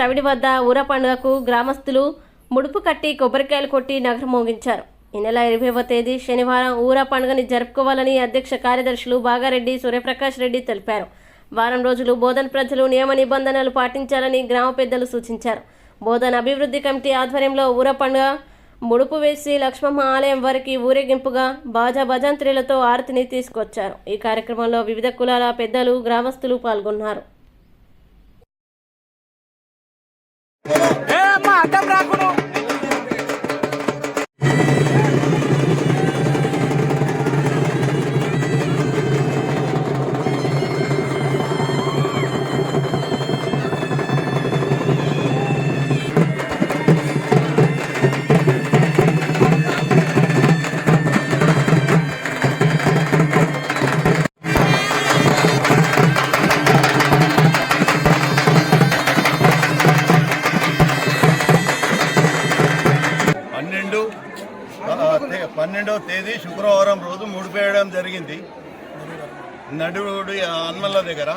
చవిడి వద్ద ఊర పండుగకు గ్రామస్తులు ముడుపు కట్టి కొబ్బరికాయలు కొట్టి నగరం మోగించారు. ఈ నెల ఇరవైవ తేదీ శనివారం ఊర పండుగని జరుపుకోవాలని అధ్యక్ష కార్యదర్శులు బాగారెడ్డి సూర్యప్రకాష్ రెడ్డి తెలిపారు. వారం రోజులు బోధన్ ప్రజలు నియమ నిబంధనలు పాటించాలని గ్రామ పెద్దలు సూచించారు. బోధన్ అభివృద్ధి కమిటీ ఆధ్వర్యంలో ఊర పండుగ ముడుపు వేసి లక్ష్మమ్మ ఆలయం వరకు ఊరేగింపుగా బాజా భజంత్రీలతో ఆరతిని తీసుకొచ్చారు. ఈ కార్యక్రమంలో వివిధ కులాల పెద్దలు గ్రామస్తులు పాల్గొన్నారు. పన్నెండు పన్నెండవ తేదీ శుక్రవారం రోజు ముడిపేయడం జరిగింది. నడువుడి అన్మల్ల దగ్గర.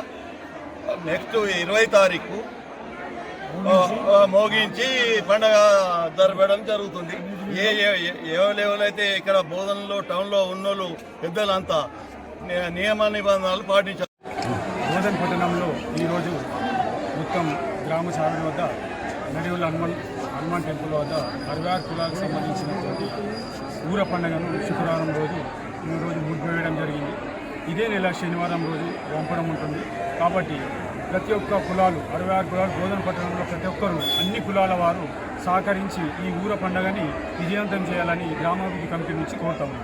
నెక్స్ట్ ఇరవై తారీఖు మోగించి పండగ జరపడం జరుగుతుంది. ఏ ఏ- ఎవరెవరైతే ఇక్కడ బోధనలో టౌన్లో ఉన్నోళ్ళు పెద్దలంతా నియమ నిబంధనలు పాటించారు బోధన్ పట్టణంలో ఈరోజు మొత్తం గ్రామ చావిడి వద్ద నడివుల హనుమాన్ హనుమాన్ టెంపుల్ వద్ద అరవై ఆరు కులాలకు సంబంధించినటువంటి ఊర పండుగను శుక్రవారం రోజు మూడు రోజు వేయడం జరిగింది. ఇదే నెల శనివారం రోజు వంపడం ఉంటుంది. కాబట్టి ప్రతి ఒక్క కులాలు అరవై ఆరు కులాలు బోధన పట్టణంలో ప్రతి ఒక్కరు అన్ని కులాల వారు సహకరించి ఈ ఊర పండుగని విజయవంతం చేయాలని గ్రామాభివృద్ధి కమిటీ నుంచి కోరుతాము